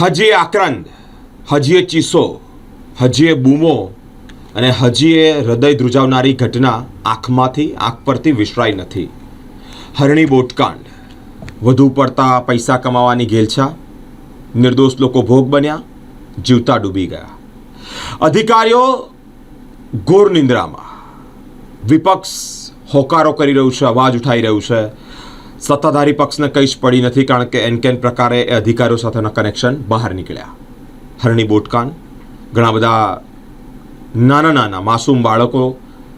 હજી આક્રંદ, હજીએ ચીસો, હજીએ બૂમો અને હજીએ હૃદય ધ્રુજાવનારી ઘટના આંખમાંથી, આંખ પરથી વિસરાઈ નથી. હરણી બોટકાંડ, વધુ પડતા પૈસા કમાવાની ઘેલછા, નિર્દોષ લોકો ભોગ બન્યા, જીવતા ડૂબી ગયા. અધિકારીઓ ઘોર નિંદ્રામાં, વિપક્ષ હોકારો કરી રહ્યું છે, અવાજ ઉઠાઈ રહ્યું છે સત્તાધારી પક્ષને કંઈ જ પડી નથી કારણ કે એન કેન પ્રકારે એ અધિકારીઓ સાથેના કનેક્શન બહાર નીકળ્યા. હરણી બોટકાન, ઘણા બધા નાના નાના માસૂમ બાળકો,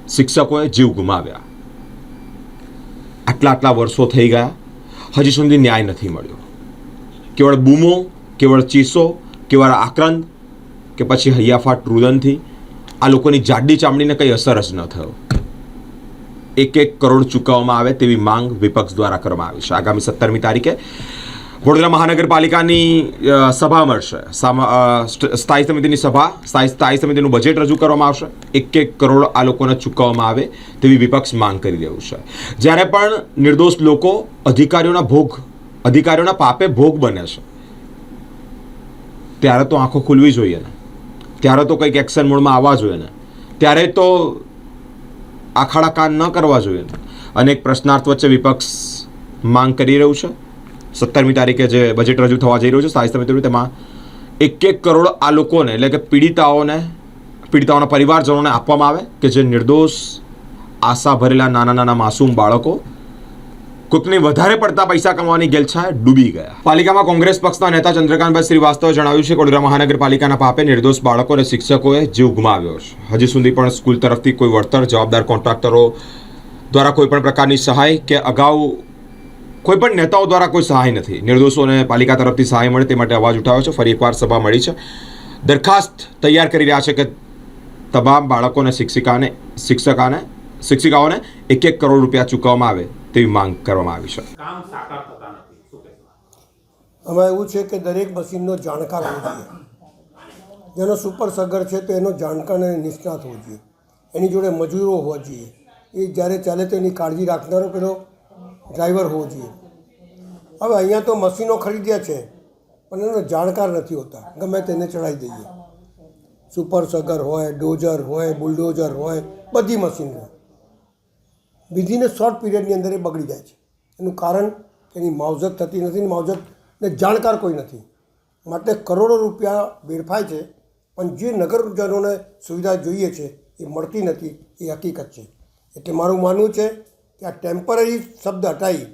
શિક્ષકોએ જીવ ગુમાવ્યા. આટલા આટલા વર્ષો થઈ ગયા, હજી સુધી ન્યાય નથી મળ્યો. કેવળ બૂમો, કેવળ ચીસો, કેવળ આક્રંદ કે પછી હૈયાફાટ રુદનથી આ લોકોની જાડી ચામડીને કંઈ અસર જ ન થયો. એક એક કરોડ ચૂકવવામાં આવે તેવી માંગ વિપક્ષ દ્વારા કરવામાં આવી છે. આગામી સત્તરમી તારીખે વડોદરા મહાનગરપાલિકાની સભા મળશે. સ્થાયી સમિતિની સભા, સ્થાયી સમિતિનું બજેટ રજૂ કરવામાં આવશે. એક એક કરોડ આ લોકોને ચૂકવવામાં આવે તેવી વિપક્ષ માંગ કરી રહ્યું છે. જ્યારે પણ નિર્દોષ લોકો અધિકારીઓના ભોગ, અધિકારીઓના પાપે ભોગ બને છે, ત્યારે તો આંખો ખુલવી જોઈએ ને. ત્યારે તો કંઈક એક્શન મોડમાં આવવા જોઈએ ને. ત્યારે તો આખાડા કાન ન કરવા જોઈએ. અનેક પ્રશ્નાર્થ વચ્ચે વિપક્ષ માંગ કરી રહ્યું છે. સત્તરમી તારીખે જે બજેટ રજૂ થવા જઈ રહ્યું છે સાહિત્ય મિત્રો તેમાં એક એક કરોડ આ લોકોને, એટલે કે પીડિતાઓને, પીડિતાઓના પરિવારજનોને આપવામાં આવે કે જે નિર્દોષ, આશા ભરેલા નાના નાના માસૂમ બાળકો કોઈકની વધારે પડતા પૈસા કમાવાની ગેલછાએ ડૂબી ગયા. પાલિકામાં કોંગ્રેસ પક્ષના નેતા ચંદ્રકાંતભાઈ શ્રીવાસ્તવે જણાવ્યું છે કે વડોદરા મહાનગરપાલિકાના પાપે નિર્દોષ બાળકો અને શિક્ષકોએ જીવ ગુમાવ્યો છે. હજી સુધી પણ સ્કૂલ તરફથી કોઈ વળતર, જવાબદાર કોન્ટ્રાક્ટરો દ્વારા કોઈ પણ પ્રકારની સહાય કે અગાઉ કોઈ પણ નેતાઓ દ્વારા કોઈ સહાય નથી. નિર્દોષોને પાલિકા તરફથી સહાય મળે તે માટે અવાજ ઉઠાવ્યો છે. ફરી એકવાર સભા મળી છે. દરખાસ્ત તૈયાર કરી રહ્યા છે કે તમામ બાળકોને શિક્ષિકાને, શિક્ષકાને, શિક્ષિકાઓને એક એક કરોડ રૂપિયા ચૂકવવામાં આવે. તેવી માંગ કરવામાં આવી છે. કામ સાકાર થતા નથી. શું કહેશો? આમાં એવું છે કે દરેક મશીનનો જાણકાર હોવો જોઈએ. જેનો સુપર સગર છે તો એનો જાણકાર અને નિષ્ણાત હોવો જોઈએ. એની જોડે મજૂરો હોવા જોઈએ. એ જ્યારે ચાલે તો એની કાળજી રાખનારો પેલો ડ્રાઈવર હોવો જોઈએ. હવે અહીંયા તો મશીનો ખરીદ્યા છે પણ એનો જાણકાર નથી હોતા. ગમે તેને ચડાવી દઈએ. સુપર સગર હોય ડોઝર હોય બુલડોઝર હોય બધી મશીન હોય. વિધિને શોર્ટ પીરિયડની અંદર એ બગડી જાય છે. એનું કારણ એની માવજત થતી નથી માવજતને જાણકાર કોઈ નથી. માટે કરોડો રૂપિયા વેડફાય છે, પણ જે નગરજનોને સુવિધા જોઈએ છે એ મળતી નથી, એ હકીકત છે. એટલે મારું માનવું છે કે આ ટેમ્પરરી શબ્દ હટાવી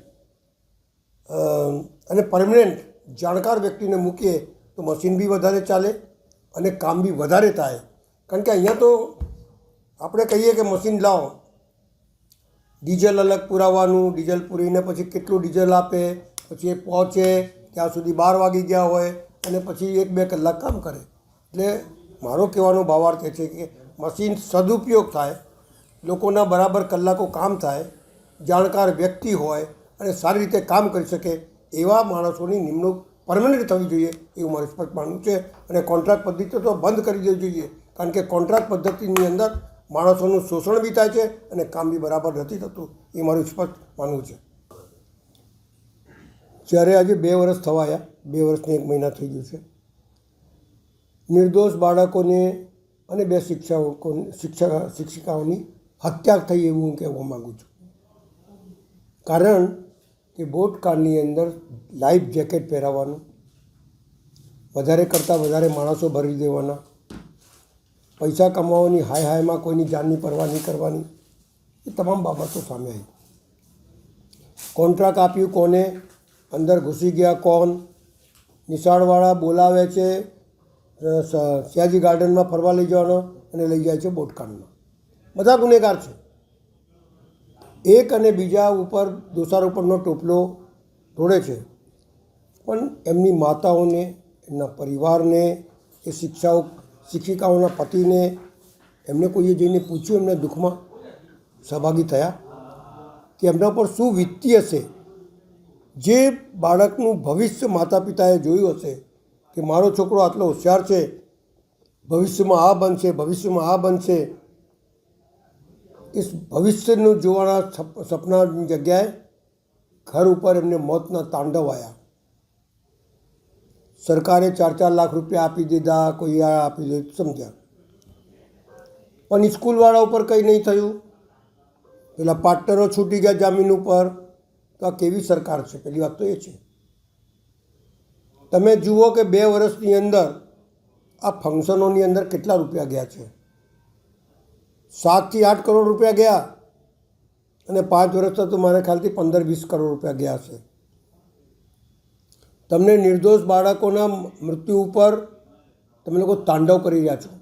અને પરમનન્ટ જાણકાર વ્યક્તિને મૂકીએ તો મશીન બી વધારે ચાલે અને કામ બી વધારે થાય. કારણ કે અહીંયા તો આપણે કહીએ કે મશીન લાવો ડીઝલ અલગ પુરાવાનું ડીઝલ પૂરીને પછી કેટલું ડીઝલ આપે, પછી એ પહોંચે, ત્યાં સુધી બાર વાગી ગયા હોય, અને પછી એક બે કલાક કામ કરે. એટલે મારો કહેવાનો ભાવાર્થ એ છે કે મશીન સદુપયોગ થાય, લોકોના બરાબર કલાકો કામ થાય, જાણકાર વ્યક્તિ હોય, અને સારી રીતે કામ કરી શકે, એવા માણસોની નિમણૂક પરમનન્ટ થવી જોઈએ એવું મારું સ્પષ્ટ માનવું છે. અને કોન્ટ્રાક્ટ પદ્ધતિ તો બંધ કરી દેવી જોઈએ, કારણ કે કોન્ટ્રાક્ટ પદ્ધતિની અંદર માણસોનું શોષણ બી થાય છે અને કામ બી બરાબર નથી થતું. એ મારું સ્પષ્ટ માનવું છે. જ્યારે આજે બે વર્ષ થવાયા, બે વર્ષને એક મહિના થઈ ગયું છે. નિર્દોષ બાળકોને અને બે શિક્ષકો, શિક્ષક, શિક્ષિકાઓની હત્યા થઈ એવું હું કહેવા માગું છું. કારણ કે બોટ કારની અંદર લાઈફ જેકેટ પહેરાવવાનું, વધારે કરતાં વધારે માણસો ભરી દેવાના પૈસા કમાવાની, હાય હાયમાં કોઈની જાનની પરવા નહીં કરવાની, એ તમામ બાબતો સામે આવી. કોન્ટ્રાક્ટ આપ્યું કોને? અંદર ઘૂસી ગયા કોણ? નિશાળવાળા બોલાવે છે સયાજી ગાર્ડનમાં ફરવા લઈ જવાનો અને લઈ જાય છે બોટકાનમાં. બધા ગુનેગાર છે. એક અને બીજા ઉપર દોષારોપણનો ટોપલો ઢોળે છે. પણ એમની માતાઓને, એમના પરિવારને, એ શિક્ષાઓ શિક્ષિકાઓના પતિને એમને કોઈએ જઈને પૂછ્યું, એમના દુઃખમાં સહભાગી થયા કે એમના પર શું વીતતી હશે? જે બાળકનું ભવિષ્ય માતા પિતાએ જોયું હશે કે મારો છોકરો આટલો હોશિયાર છે, ભવિષ્યમાં આ બનશે, ભવિષ્યમાં આ બનશે, એ ભવિષ્યનું જોવાના સપ- સપનાની જગ્યાએ ઘર ઉપર એમને મોતના તાંડવ આવ્યા. સરકારે ચાર ચાર લાખ રૂપિયા આપી દીધા, કોઈ આ આપી દીધું, સમજ્યા? પણ સ્કૂલવાળા ઉપર કંઈ નહીં થયું. પેલા પાર્ટનરો છૂટી ગયા જામીન ઉપર. તો આ કેવી સરકાર છે? પહેલી વાત તો એ છે. તમે જુઓ કે બે વર્ષની અંદર આ ફંક્શનોની અંદર કેટલા રૂપિયા ગયા છે? સાતથી આઠ કરોડ રૂપિયા ગયા. અને પાંચ વર્ષ તો મારે ખ્યાલથી પંદર વીસ કરોડ રૂપિયા ગયા છે. તમને નિર્દોષ બાળકોના મૃત્યુ ઉપર તમે લોકો તાંડવ કરી રહ્યા છો.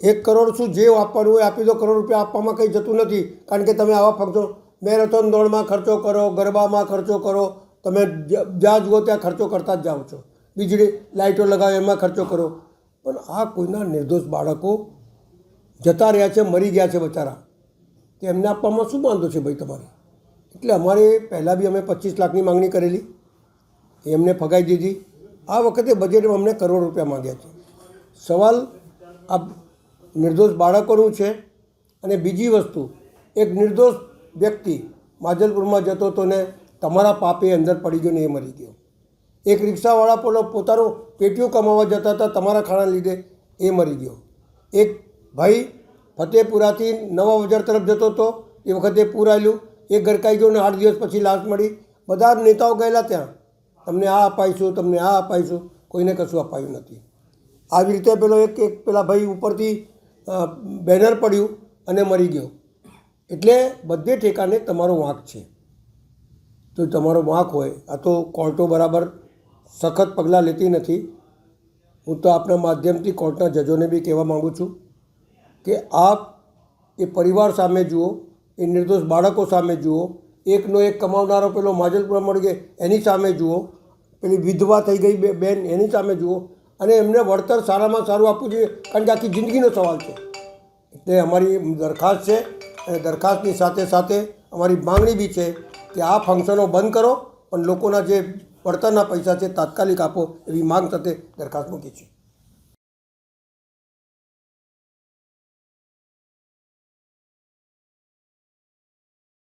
એક કરોડ શું જે આપવાનું હોય આપી દો, કરોડ રૂપિયા આપવામાં કંઈ જતું નથી. કારણ કે તમે આવા ફંક્શન, મેરેથોન દોડમાં ખર્ચો કરો, ગરબામાં ખર્ચો કરો, તમે જ્યાં જુઓ ત્યાં ખર્ચો કરતા જ જાઓ છો. વીજળી લાઇટો લગાવો, એમાં ખર્ચો કરો. પણ આ કોઈના નિર્દોષ બાળકો જતા રહ્યા છે, મરી ગયા છે બચારા. તો એમને આપવામાં શું વાંધો છે ભાઈ તમારે? એટલે અમારે પહેલાં બી અમે પચીસ લાખની માંગણી કરેલી. એમને ફગાઈ દીધી. આ વખતે બજેટમાં અમને કરોડ રૂપિયા માંગ્યા છે. સવાલ આ નિર્દોષ બાળકોનું છે અને બીજી વસ્તુ, એક નિર્દોષ વ્યક્તિ માજલપુરમાં જતો હતો ને તમારા પાપે અંદર પડી ગયો ને એ મરી ગયો. એક રિક્ષાવાળા પોલો પોતાનું પેટીયું કમાવા જતા હતા, તમારા ખાણા લીધે એ મરી ગયો. એક ભાઈ ફતેપુરાથી નવા બજાર તરફ જતો હતો, એ વખતે પૂર આવેલું એ ગરકાઈ ગયો ને આઠ દિવસ પછી લાશ મળી. બધા નેતાઓ ગયેલા ત્યાં. તમને આ અપાઈશું, તમને આ અપાઈશું, કોઈને કશું અપાયું નથી. આવી રીતે પેલો એક એક પેલા ભાઈ ઉપરથી બેનર પડ્યું અને મરી ગયો. એટલે બધે ઠેકાને તમારો વાંક છે. તો તમારો વાંક હોય, આ તો કોર્ટો બરાબર સખત પગલાં લેતી નથી. હું તો આપના માધ્યમથી કોર્ટના જજોને બી કહેવા માગું છું કે આપ એ પરિવાર સામે જુઓ, એ નિર્દોષ બાળકો સામે જુઓ એકનો એક કમાવનારો પેલો માજલપુરા મળી ગયો, એની સામે જુઓ. પેલી વિધવા થઈ ગઈ બેન, એની સામે જુઓ. અને એમને વળતર સારામાં સારું આપવું જોઈએ, કારણ કે આખી જિંદગીનો સવાલ છે. એટલે અમારી દરખાસ્ત છે અને દરખાસ્તની સાથે સાથે અમારી માંગણી બી છે કે આ ફંક્શનો બંધ કરો, પણ લોકોના જે વળતરના પૈસા છે, તાત્કાલિક આપો એવી માંગ સાથે દરખાસ્ત મૂકી છે.